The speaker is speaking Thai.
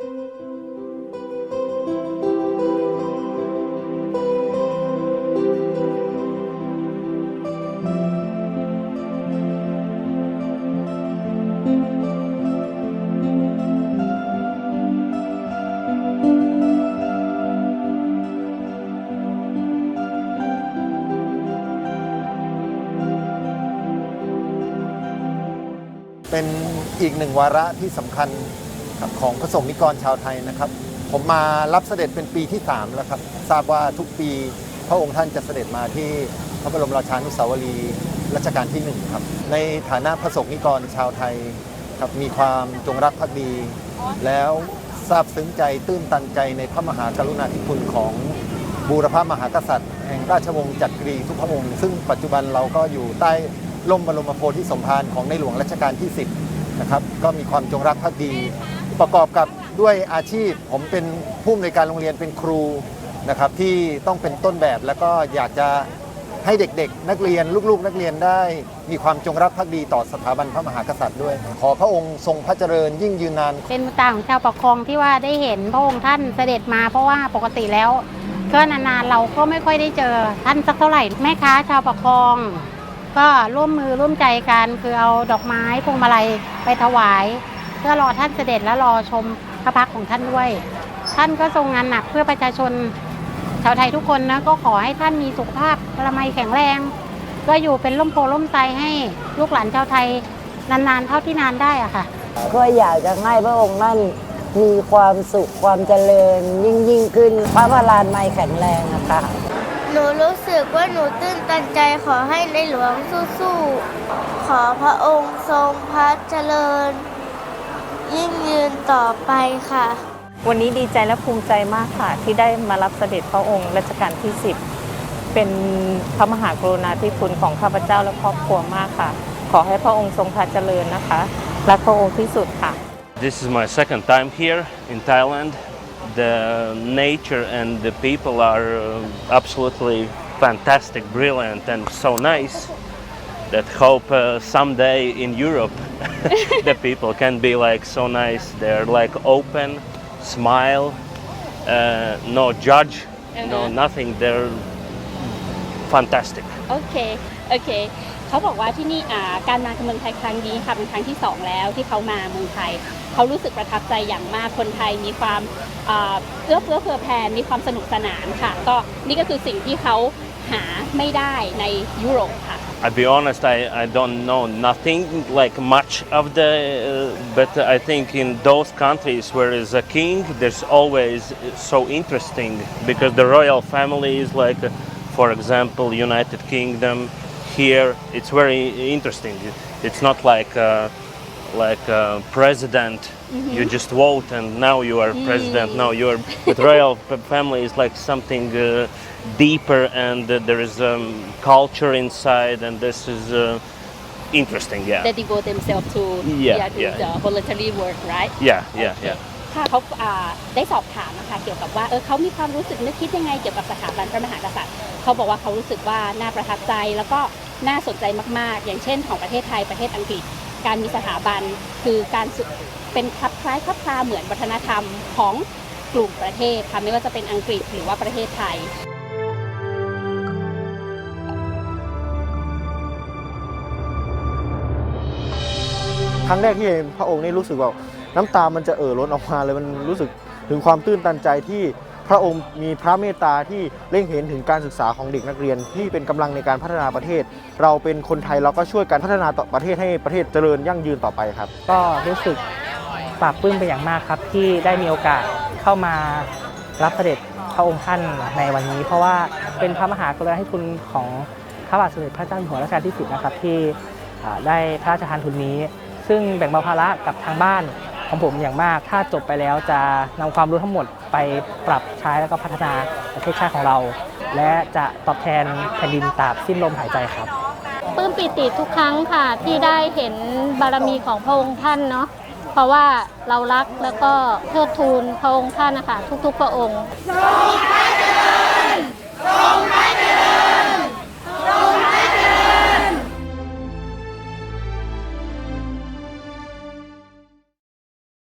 เป็นอีกหนึ่งวาระที่สำคัญ ครับของพระสงฆ์นิกรชาวไทยนะครับ ผมมารับเสด็จเป็นปีที่ 3 แล้วครับ ทราบว่าทุกปีพระองค์ท่านจะเสด็จมาที่พระบรมราชานุสาวรีย์รัชกาลที่ 1 ครับ ในฐานะพระสงฆ์นิกรชาวไทยครับมีความจงรักภักดี แล้วซาบซึ้งใจตื้นตันใจในพระมหากรุณาธิคุณของบูรพามหากษัตริย์ แห่งราชวงศ์จักรีทุกพระองค์ ซึ่งปัจจุบันเราก็อยู่ใต้ร่มบรมโพธิสมภารของในหลวงรัชกาลที่ 10 นะครับ ก็มีความจงรักภักดี ประกอบกับด้วยอาชีพ ผมเป็นผู้อำนวยการโรงเรียนเป็นครูนะครับที่ต้องเป็นต้นแบบแล้วก็อยากจะให้เด็กๆ นักเรียนลูกๆ นักเรียนได้มีความจงรักภักดีต่อสถาบันพระมหากษัตริย์ด้วย ขอพระองค์ทรงพระเจริญยิ่งยืนนาน เป็นบุญตาของชาวปกครองที่ว่าได้เห็นพระองค์ท่านเสด็จมาเพราะว่าปกติแล้วก็นานๆเราก็ไม่ค่อยได้เจอท่านสักเท่าไหร่แม่ค้าชาวปกครอง ก็ร่วมมือร่วมใจกันคือเอาดอกไม้พวงมาลัยไปถวาย เพื่อรอท่านเสด็จและรอชมพระพักตร์ของท่านด้วย ท่านก็ทรงงานหนักเพื่อประชาชนชาวไทยทุกคนนะก็ขอให้ท่านมีสุขภาพพละไมยแข็งแรง ก็อยู่เป็นร่มโพล่มไทรให้ลูกหลานชาวไทยนานๆเท่าที่นานได้อะค่ะ ก็อยากจะให้พระองค์นั่นมีความสุขความเจริญยิ่งยิ่งขึ้น พระพลานไม่แข็งแรงนะคะหนูรู้สึกว่าหนูตื้นตันใจขอให้ในหลวงสู้ๆ ขอพระองค์ทรงพระเจริญ ยิ่งยืนต่อไปค่ะ วันนี้ดีใจและภูมิใจมากค่ะ ที่ได้มารับเสด็จพระองค์รัชกาลที่ 10 เป็นพระมหากรุณาธิคุณของข้าพเจ้าและครอบครัวมากค่ะ ขอให้พระองค์ทรงพระเจริญนะคะรักพระองค์ที่สุดค่ะ This is my second time here in Thailand. The nature and the people are uh, absolutely fantastic, brilliant, and so nice that hope uh, someday in Europe the people can be like so nice. They're like open, smile, uh, no judge, no nothing. They're fantastic. โอเคโอเคเขาบอกว่าที่นี่อ่าการมาเมืองไทยครั้งนี้ค่ะเป็นครั้งที่สองแล้วที่เขามาเมืองไทย เขารู้สึกประทับใจอย่างมากคนไทยมีความอ่าเอื้อเฟื้อเผื่อแผ่มีความสนุกสนานค่ะ ก็นี่ก็คือสิ่งที่เขาหาไม่ได้ในยุโรปค่ะ I'll be honest, I, I don't know nothing like much of the, uh, but I think in those countries where is a king, there's always so interesting because the royal family is like, for example, United Kingdom. Here, it's very interesting. It's not like uh, like uh, president. You just vote and now you are president. Now you are with royal f- family is like something uh, deeper and uh, there is um, culture inside and this is uh, interesting. Yeah. They devote themselves to Yeah, to yeah. the voluntary work right Yeah. Yeah. Yeah. ค่ะเขาอ่าได้สอบถามนะคะเกี่ยวกับว่าเออเขามีความรู้สึกนึกคิดยังไงเกี่ยวกับสถาบันพระมหากษัตริย์เขาบอกว่าเขารู้สึกว่าน่าประทับใจแล้วก็น่าสนใจมากๆ อย่างเช่นของประเทศไทยประเทศอังกฤษ การมีสถาบัน คือการเป็นคลับคล้ายคลับคลาเหมือนวัฒนธรรมของกลุ่มประเทศค่ะไม่ว่าจะเป็นอังกฤษหรือว่าประเทศไทยครั้งแรกที่เห็นพระองค์นี่รู้สึกว่าน้ำตามันจะเอ่อล้นออกมาเลยมันรู้สึกถึงความตื้นตันใจที่ พระองค์มีพระเมตตาที่เล็งเห็นถึงการศึกษาของเด็กนักเรียน ที่เป็นกำลังในการพัฒนาประเทศ เราเป็นคนไทยเราก็ช่วยกันพัฒนาต่อประเทศให้ประเทศเจริญยั่งยืนต่อไปครับ ก็รู้สึกปลาบปลื้มเป็นอย่างมากครับ ที่ได้มีโอกาสเข้ามารับเสด็จพระองค์ท่านในวันนี้ เพราะว่าเป็นพระมหากรุณาธิคุณของพระบาทสมเด็จพระเจ้าอยู่หัวรัชกาลที่ 10 นะครับที่ได้พระราชทานทุนนี้ ซึ่งแบ่งเบาภาระกับทางบ้าน ของผมอย่างมาก ถ้าจบไปแล้วจะนำความรู้ทั้งหมดไปปรับใช้แล้วก็พัฒนาประเทศชาติของเรา และจะตอบแทนแผ่นดินตราบสิ้นลมหายใจครับปลื้มปิติทุกครั้งค่ะที่ได้เห็นบารมีของพระองค์ท่านเนาะเพราะว่าเรารักแล้วก็เทิดทูนพระองค์ท่านนะคะทุกๆพระองค์